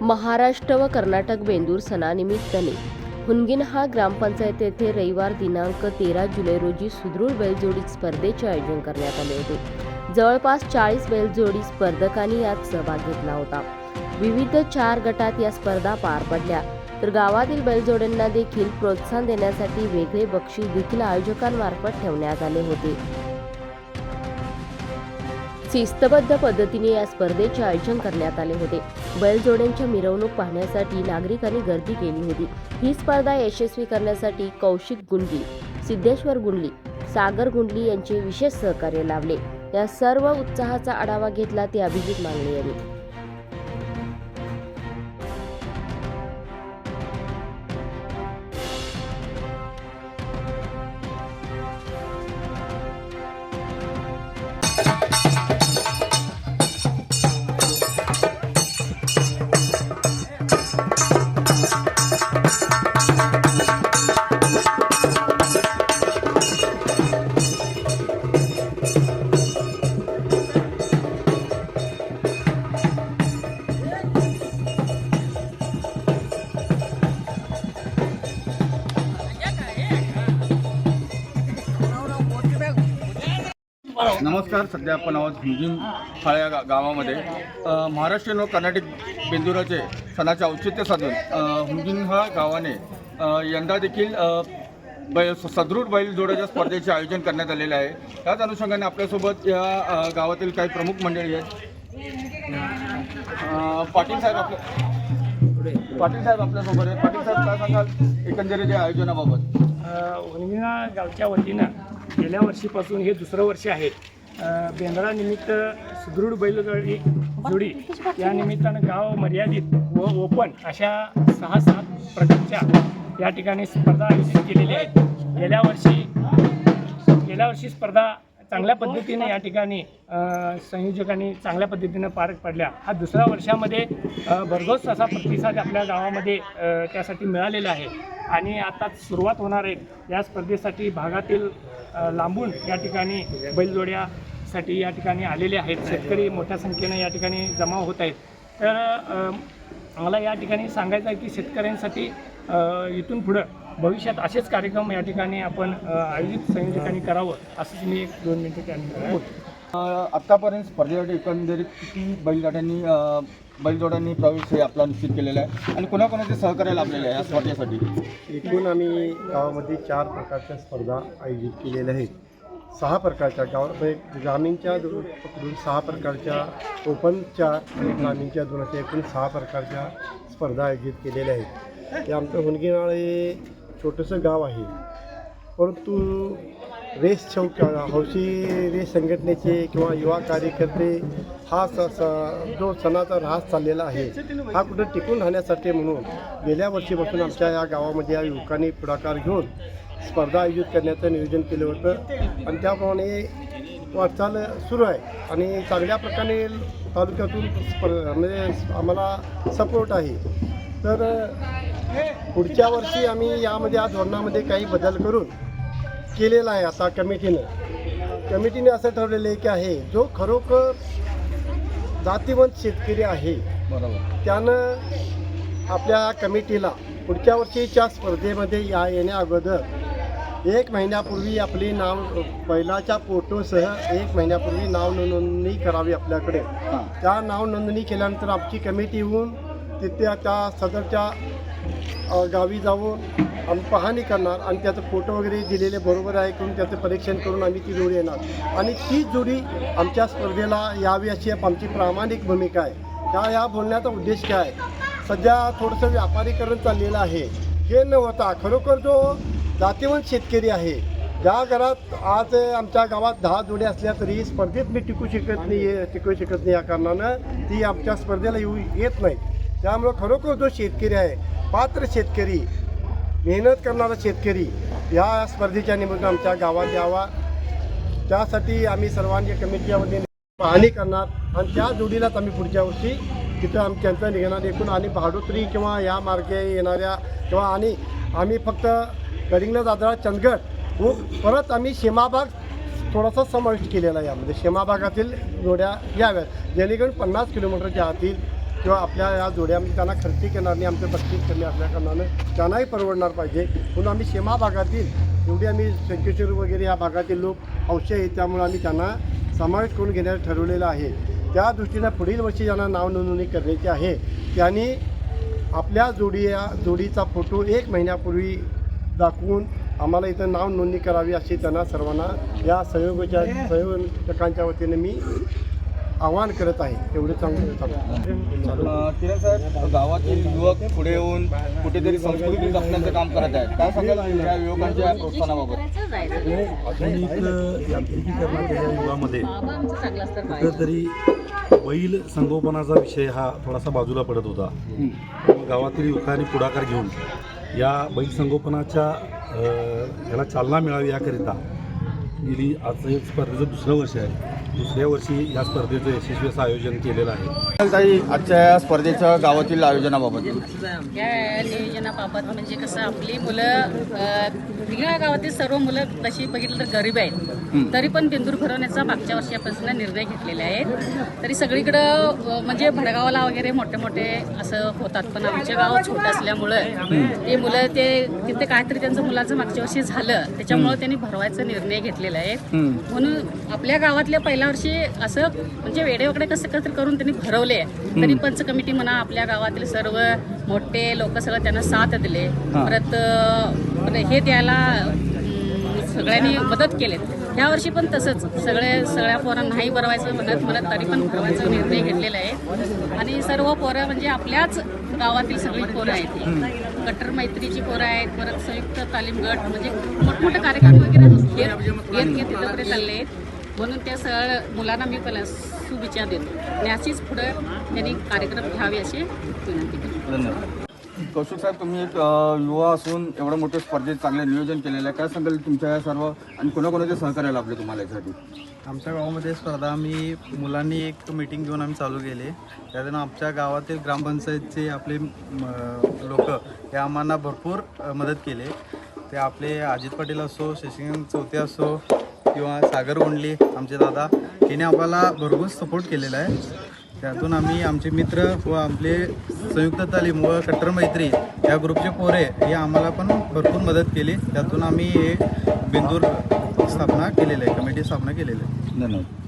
महाराष्ट्र व कर्नाटक बेंदूर सणानिमित्ताने. हुनगिनहा ग्रामपंचायत येथे रविवार दिनांक तेरा जुलै रोजी सुदृढ बैलजोडी स्पर्धेचे आयोजन करण्यात आले होते. जवळपास चाळीस बैलजोडी स्पर्धकांनी यात सहभाग घेतला होता. विविध चार गटात या स्पर्धा पार पडल्या. तर गावातील बैलजोड्यांना देखील प्रोत्साहन देण्यासाठी वेगळे बक्षीस देखील आयोजकांमार्फत ठेवण्यात आले होते. शिस्तबद्ध पद्धतीने या स्पर्धेचे आयोजन करण्यात आले होते. बैलजोड्यांच्या मिरवणूक पाहण्यासाठी नागरिकांनी गर्दी केली होती. ही स्पर्धा यशस्वी करण्यासाठी कौशिक गुंडली सिद्धेश्वर गुंडली सागर गुंडली यांचे विशेष सहकार्य लाभले. या सर्व उत्साहाचा आढावा घेतला ते अभिजित मांगणे यांनी. नमस्कार सध्या आपण आहोत हिंजिम फाळ्या या गा गावामध्ये. महाराष्ट्रीयन व कर्नाटक बेंदुराचे सणाचे औचित्य साधून अ, हुंजिम हा गावाने यंदा देखील बै सदृढ बैल जोड्याच्या स्पर्धेचे आयोजन करण्यात आलेले आहे. त्याच अनुषंगाने आपल्यासोबत या गावातील काही प्रमुख मंडळी आहेत. पाटील साहेब आपल्या पाटील साहेब आपल्यासोबत आहेत. पाटील साहेब काय सांगाल एकंदरीत या आयोजनाबाबत? वनविना गावच्या वतीनं गेल्या वर्षीपासून हे दुसरं वर्ष आहे. बेंद्रानिमित्त सुदृढ बैलगाडी जोडी या निमित्तानं गाव मर्यादित व ओपन अशा सहा सात प्रकारच्या या ठिकाणी स्पर्धा आयोजित केलेल्या आहेत. गेल्या वर्षी गेल्या वर्षी स्पर्धा चांगल्या पद्धतीने या ठिकाणी संयोजकांनी चांगल्या पद्धतीनं पार पडल्या. हा दुसऱ्या वर्षामध्ये भरघोस असा प्रतिसाद आपल्या गावामध्ये त्यासाठी मिळालेला आहे. आणि आता सुरुवात होणार आहे. या स्पर्धेसाठी भागातील लांबून या ठिकाणी बैलजोड्यासाठी या ठिकाणी आलेले आहेत. शेतकरी मोठ्या संख्येने या ठिकाणी जमा होत आहेत. तर मला या ठिकाणी सांगायचं आहे की शेतकऱ्यांसाठी इथून पुढं भविष्यात असेच कार्यक्रम या ठिकाणी आपण आयोजित संयोजकांनी करावं असंच मी एक दोन मिनिटं त्या ठिकाणी बोलतो. अ, आत्तापर्यंत स्पर्धेसाठी एकंदरीत किती बैलगाड्यांनी बैलजोड्यांनी प्रवेश हे आपला निश्चित केलेला आहे? आणि कोणाकोणाचे सहकार्य लाभलेले आहे या स्पर्धेसाठी? एकूण आम्ही गावामध्ये चार प्रकारच्या स्पर्धा आयोजित केलेल्या आहेत. सहा प्रकारच्या गाव म्हणजे ग्रामीणच्या दो- पकडून सहा प्रकारच्या ओपनच्या आणि ग्रामीणच्या दोन अशा एकूण सहा प्रकारच्या स्पर्धा आयोजित केलेल्या आहेत. हे आमचं हुनगीनाळ हे छोटंसं गाव आहे. परंतु रेस चौक हौशी रेस संघटनेचे किंवा युवा कार्यकर्ते हा स स- जो सणाचा ऱ्हास चाललेला आहे हा कुठं टिकून राहण्यासाठी म्हणून गेल्या वर्षीपासून आमच्या या गावामध्ये या युवकांनी पुढाकार घेऊन स्पर्धा आयोजित करण्याचं नियोजन केलं होतं. आणि त्याप्रमाणे वाटचाल सुरू आहे. आणि चांगल्या प्रकारे तालुक्यातून स्प म्हणजे आम्हाला सपोर्ट आहे. तर पुढच्या वर्षी आम्ही यामध्ये या धोरणामध्ये काही बदल करून केलेला आहे आता कमिटीनं. कमिटीने असं ठरलेलं आहे की आहे जो खरोखर जातीवंत शेतकरी आहे बरोबर. त्यानं आपल्या कमिटीला पुढच्या वर्षीच्या स्पर्धेमध्ये या येण्या अगोदर एक महिन्यापूर्वी आपली नाव बैलाच्या फोटोसह एक महिन्यापूर्वी नाव नोंदणी करावी आपल्याकडे. त्या नाव नोंदणी केल्यानंतर आमची कमिटी येऊन तिथे त्या सदरच्या गावी जाऊन आम्ही पाहणी करणार आणि त्याचं फोटो वगैरे दिलेले बरोबर आहे करून त्याचं परीक्षण करून आम्ही ती जोडी येणार. आणि ती जोडी आमच्या स्पर्धेला यावी अशी आमची प्रामाणिक भूमिका आहे. त्या या बोलण्याचा उद्देश काय सध्या थोडंसं व्यापारीकरण चाललेलं आहे. हे न होता खरोखर जो जातीवंत शेतकरी आहे ज्या घरात आज आमच्या गावात दहा जोड्या असल्या तरी स्पर्धेत मी टिकू शकत नाही टिकू शकत नाही या कारणानं ती आमच्या स्पर्धेला येऊ येत नाही. त्यामुळं खरोखर जो शेतकरी आहे पात्र शेतकरी मेहनत करणारा शेतकरी या स्पर्धेच्या निमित्तानं आमच्या गावात यावा. त्यासाठी आम्ही सर्वांनी कमिटीमध्ये पाहणी करणार आणि त्या जोडीलाच आम्ही पुढच्या वर्षी तिथं आम त्यांचं निघणार एकूण आणि भाडोत्री किंवा या मार्गे येणाऱ्या किंवा आणि आम्ही फक्त कलिंगला दादरा चंदगड व परत आम्ही शेमाबाग थोडासा समाविष्ट केलेला आहे यामध्ये. शेमाबागातील जोड्या याव्यात. जेणेकरून पन्नास किलोमीटरच्या आतील किंवा आपल्या या जोड्यामध्ये त्यांना खर्ची येणार नाही आमचं बक्षीस कमी असल्या कारणानं त्यांनाही परवडणार पाहिजे. म्हणून आम्ही शेमा भागातील एवढी आम्ही शंकेश्वर वगैरे या भागातील लोक हौशी आहेत त्यामुळे आम्ही त्यांना समावेश करून घेण्याचं ठरवलेलं आहे. त्या दृष्टीनं पुढील वर्षी ज्यांना नाव नोंदणी करण्याची आहे त्यांनी आपल्या जोडी या जोडीचा फोटो एक महिन्यापूर्वी दाखवून आम्हाला इथं नाव नोंदणी करावी अशी त्यांना सर्वांना या सहयोगाच्या संयोजकांच्या वतीने मी आवाहन करत आहे. एवढे चांगलं किरण साहेब गावातील युवक पुढे येऊन कुठेतरी संस्कृती जपण्याचं काम करत आहेत. काय सांगाल या युवकांच्या प्रोत्साहनाबाबत? आधुनिक यांत्रिकीकरणाच्या या युगामध्ये कुठेतरी बैल संगोपनाचा विषय हा थोडासा बाजूला पडत होता. गावातील युवकांनी पुढाकार घेऊन या बैल संगोपनाच्या याला चालना मिळावी याकरिता गेली आज हे स्पर्धेचं दुसरं वर्ष आहे. दुसऱ्या वर्षी या स्पर्धेचं यशस्वी असं आयोजन केलेलं आहे. ताई आजच्या या स्पर्धेच्या गावातील आयोजनाबाबत. या नियोजनाबाबत म्हणजे कसं आपली मुलं वेगळ्या गावातील सर्व मुलं तशी बघितलं तर गरीब आहेत. तरी पण बेंदूर भरवण्याचा मागच्या वर्षापासून निर्णय घेतलेले आहेत. तरी सगळीकडं म्हणजे भडगावाला वगैरे मोठे मोठे असं होतात. पण आमचं गाव छोटं असल्यामुळं ते मुलं ते तिथे काहीतरी त्यांचं मुलाचं मागच्या वर्षी झालं. त्याच्यामुळं त्यांनी भरवायचा निर्णय घेतलेला आहे. म्हणून आपल्या गावातल्या पहिल्या वर्षी असं म्हणजे वेडेवाकडे कसं कसं करून त्यांनी भरवले. तरी पंच कमिटी म्हणा आपल्या गावातील सर्व मोठे लोक सगळं त्यांना साथ दिले. परत हे द्यायला सगळ्यांनी मदत केले ह्या वर्षी पण तसंच. सगळे सगळ्या पोरांना नाही भरवायचं म्हणत म्हणत तरी पण भरवायचा निर्णय घेतलेला आहे. आणि सर्व पोरं म्हणजे आपल्याच गावातील सगळी पोरं आहेत. कट्टर मैत्रीची पोरं आहेत परत संयुक्त तालीम गट म्हणजे मोठमोठे कार्यक्रम वगैरे घेत घेत तिथंपर्यंत चालले आहेत. म्हणून त्या सगळ्या मुलांना मी पहिला शुभेच्छा देतो. आणि अशीच पुढं त्यांनी कार्यक्रम घ्यावे अशी विनंती धन्यवाद. कौशिक साहेब तुम्ही एक युवा असून एवढं मोठ्या स्पर्धेत चांगलं नियोजन केलेलं आहे. काय सांगाल तुमच्या या सर्व आणि कोणाकोणाचे सहकार्य लाभले तुम्हाला यासाठी? आमच्या गावामध्ये स्पर्धा आम्ही मुलांनी एक मीटिंग घेऊन आम्ही चालू केली. त्यातून आमच्या गावातील ग्रामपंचायतचे आपले लोक हे आम्हाला भरपूर अ, मदत केले. ते आपले अजित पाटील असो शशिकांत चौथे असो किंवा सागर गोंडले आमचे दादा हिने आम्हाला भरपूर सपोर्ट केलेला आहे. त्यातून आम्ही आमचे मित्र व आपले संयुक्त तालीम व कट्टर मैत्री या ग्रुपचे पोरे हे आम्हाला पण भरपूर मदत केली. त्यातून आम्ही हे बिंदूर स्थापना केलेली आहे कमिटी स्थापना केलेली आहे. धन्यवाद.